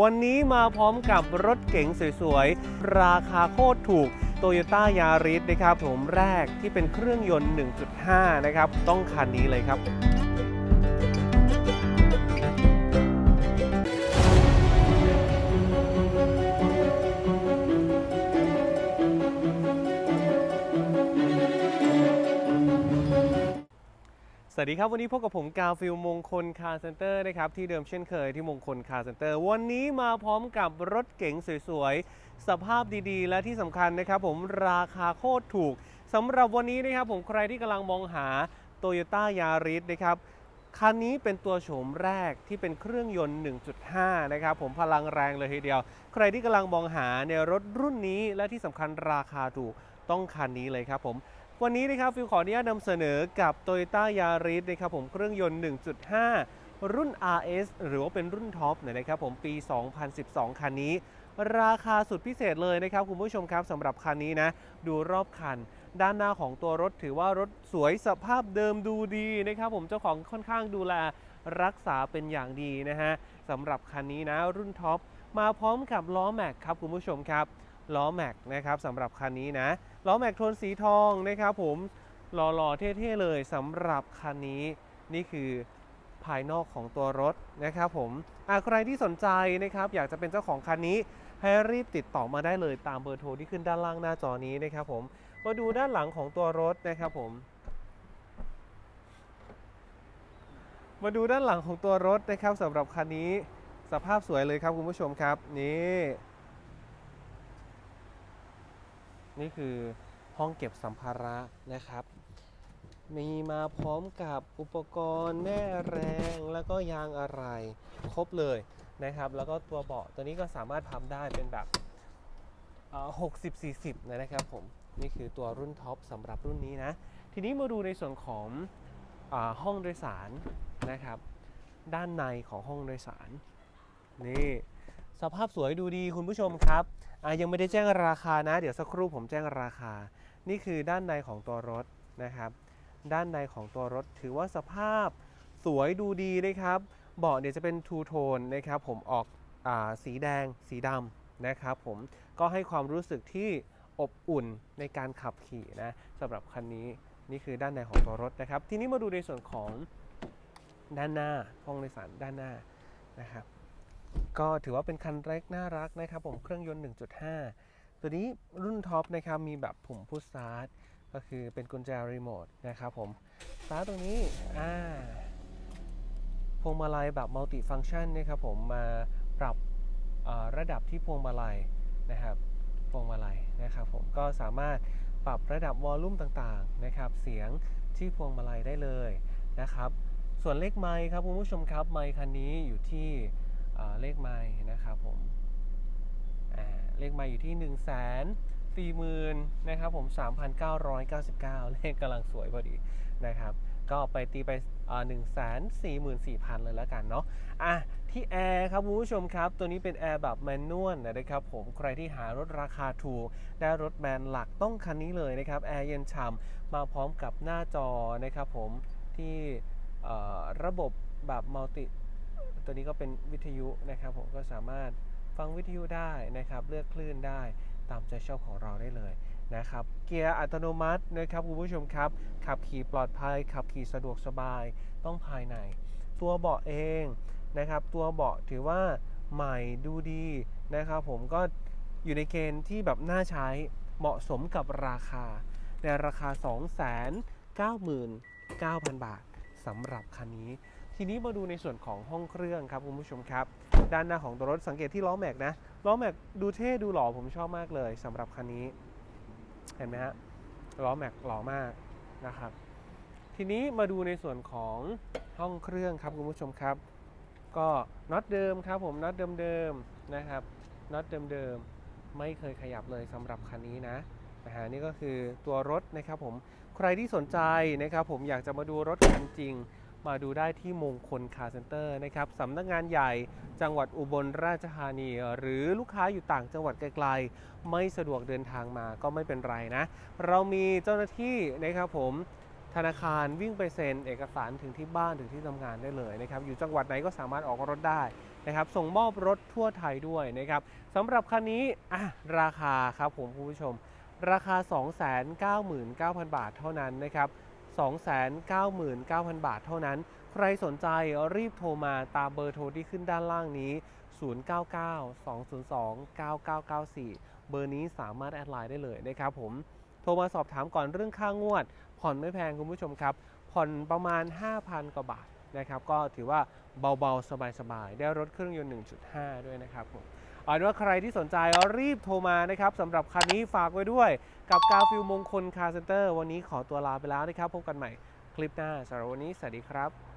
วันนี้มาพร้อมกับรถเก๋งสวยๆ ราคาโคตรถูก Toyota Yaris นะครับผมแรกที่เป็นเครื่องยนต์ 1.5 นะครับ ต้องคันนี้เลยครับ วัสดีครับ วันนี้พบกับผมกาฟิลมงคลคาร์เซนเตอร์นะครับ ที่เดิมเช่นเคยที่มงคลคาร์เซนเตอร์ วันนี้มาพร้อมกับรถเก๋งสวยๆ สภาพดีๆ และที่สำคัญนะครับ ผมราคาโคตรถูกสำหรับวันนี้นะครับผมใครที่กำลังมองหา Toyota Yaris นะครับคันนี้เป็นตัวโฉมแรกที่เป็นเครื่องยนต์ 1.5 นะครับ ผมพลังแรงเลยทีเดียว ใครที่กำลังมองหาในรถรุ่นนี้และที่สำคัญราคาถูกต้องคันนี้เลยครับผม วันนี้นะครับฟิวขออนุญาตนำเสนอกับ Toyota Yaris นะครับผมเครื่องยนต์ 1.5 รุ่น RS หรือว่าเป็นรุ่นท็อปนะครับผมปี 2012 คันนี้ ราคาสุดพิเศษเลยนะครับคุณผู้ชมครับสำหรับคันนี้นะ ดูรอบคัน ด้านหน้าของตัวรถถือว่ารถสวยสภาพเดิมดูดีนะครับผมเจ้าของค่อนข้างดูแลรักษาเป็นอย่างดีนะฮะสำหรับคันนี้นะรุ่นท็อปมาพร้อมกับล้อแม็กครับคุณผู้ชมครับ ล้อแม็กนะครับสำหรับคันนี้นะล้อแม็กโทนสีทองนะครับผมหล่อๆเท่ๆเลยสำหรับคันนี้นี่คือภายนอกของตัวรถนะครับผมใครที่สนใจนะครับ อยากจะเป็นเจ้าของคันนี้ให้รีบติดต่อมาได้เลยตามเบอร์โทรที่ขึ้นด้านล่างหน้าจอนี้นะครับผมมาดูด้านหลังของตัวรถนะครับผม มาดูด้านหลังของตัวรถนะครับสำหรับคันนี้สภาพสวยเลยครับคุณผู้ชมครับนี่ นี่คือห้องเก็บสัมภาระนะครับ มีมาพร้อมกับอุปกรณ์แม่แรงแล้วก็ยางอะไรครบเลยนะครับ แล้วก็ตัวเบาะตัวนี้ก็สามารถทำได้เป็นแบบ60 40นะครับผม นี่คือตัวรุ่นท็อปสำหรับรุ่นนี้นะ ทีนี้มาดูในส่วนของอห้องโดยสารนะครับ ด้านในของห้องโดยสารนี่ สภาพสวยดูดีคุณผู้ชมครับยังไม่ได้แจ้งราคานะ เดี๋ยวสักครู่ผมแจ้งราคา นี่คือด้านในของตัวรถนะครับ ด้านในของตัวรถถือว่าสภาพสวยดูดีนะครับเบาะเนี่ยจะเป็นทูโทนนะครับผมออกอสีแดง สีดำนะครับผมก็ให้ความรู้สึกที่อบอุ่นในการขับขี่นะสำหรับคันนี้นี่คือด้านในของตัวรถนะครับ ทีนี้มาดูในส่วนของด้านหน้าห้องโดยสารด้านหน้านะครับ ก็ถือว่าเป็นคันเล็กน่ารักนะครับผมเครื่องยนต์ 1.5 ตัวนี้รุ่นท็อปนะครับมีแบบปุ่มพุชสตาร์ทก็คือเป็นกุญแจรีโมทนะครับผมสตาร์ทตรงนี้อ่าพวงมาลัยแบบมัลติฟัง c t ชันนะครับผมมาปรับระดับที่พวงมาลัยนะครับพวงมาลัยนะครับผมก็สามารถปรับระดับวอลลุ่มต่างๆนะครับเสียงที่พวงมาลัยได้เลยนะครับ ส่วนเลขไมค์ครับคุณผู้ชมครับไมค์คันนี้อยู่ที่ เลขไม้นะครับผมเลขไม้อยู่ที่ 1 4 0 0 0 0นะครับผม3,999 เลขกำลังสวยพอดีนะครับก็ไปตีไปอ่า1 4 4 0 0 0เลยแล้วกันเนาะอะที่แอร์ครับคุณผู้ชมครับ ตัวนี้เป็นแอร์แบบแมนนวลนะครับผมใครที่หารถราคาถูก ได้รถแมนหลักต้องคันนี้เลยนะครับแอร์เย็นฉ่ำมาพร้อมกับหน้าจอนะครับผมที่ระบบแบบมัลติ ตัวนี้ก็เป็นวิทยุนะครับผมก็สามารถฟังวิทยุได้นะครับเลือกคลื่นได้ตามใจชอบของเราได้เลยนะครับเกียร์อัตโนมัตินะครับคุณผู้ชมครับ ขับขี่ปลอดภัย ขับขี่สะดวกสบายต้องภายใน ตัวเบาะเองนะครับตัวเบาะถือว่าใหม่ดูดีนะครับผมก็อยู่ในเกณฑ์ที่แบบน่าใช้เหมาะสมกับราคา ในราคา 299,000 บาทสำหรับคันนี้ ทีนี้มาดูในส่วนของห้องเครื่องครับคุณผู้ชมครับ ด้านหน้าของตัวรถสังเกตที่ล้อแม็กนะล้อแม็กดูเท่ดูหล่อผมชอบมากเลยสำหรับคันนี้ เห็นไหมฮะล้อแม็กหล่อมากนะครับ ทีนี้มาดูในส่วนของห้องเครื่องครับคุณผู้ชมครับ ก็น็อตเดิมครับผมน็อตเดิมๆนะครับน็อตเดิมๆไม่เคยขยับเลยสำหรับคันนี้นะนะฮะนี่ก็คือตัวรถนะครับผมใครที่สนใจนะครับผมอยากจะมาดูรถคันจริง มาดูได้ที่มงคลคาร์เซ็นเตอร์นะครับสำนักงานใหญ่จังหวัดอุบลราชธานี หรือลูกค้าอยู่ต่างจังหวัดไกลๆ ไม่สะดวกเดินทางมาก็ไม่เป็นไรนะ เรามีเจ้าหน้าที่นะครับผมธนาคารวิ่งไปเซ็นเอกสารถึงที่บ้านถึงที่ทำงานได้เลยนะครับอยู่จังหวัดไหนก็สามารถออกรถได้นะครับส่งมอบรถทั่วไทยด้วยนะครับสำหรับคันนี้อะราคาครับผมคุณผู้ชม ราคา 299,000 บาทเท่านั้นนะครับ 299,000 บาทเท่านั้น ใครสนใจรีบโทรมาตามเบอร์โทรที่ขึ้นด้านล่างนี้ 099-202-9994 เบอร์นี้สามารถแอดไลน์ได้เลยนะครับผม โทรมาสอบถามก่อนเรื่องค่างวด ผ่อนไม่แพงคุณผู้ชมครับ ผ่อนประมาณ 5,000 กว่าบาทนะครับ ก็ถือว่าเบาๆ สบายๆ ได้รถเครื่องยนต์ 1.5 ด้วยนะครับผม เอาเป็นว่าใครที่สนใจรีบโทรมานะครับสำหรับคันนี้ฝากไว้ด้วย กับกาฟิลมงคลคาร์เซ็นเตอร์วันนี้ขอตัวลาไปแล้วนะครับ พบกันใหม่คลิปหน้าสำหรับวันนี้สวัสดีครับ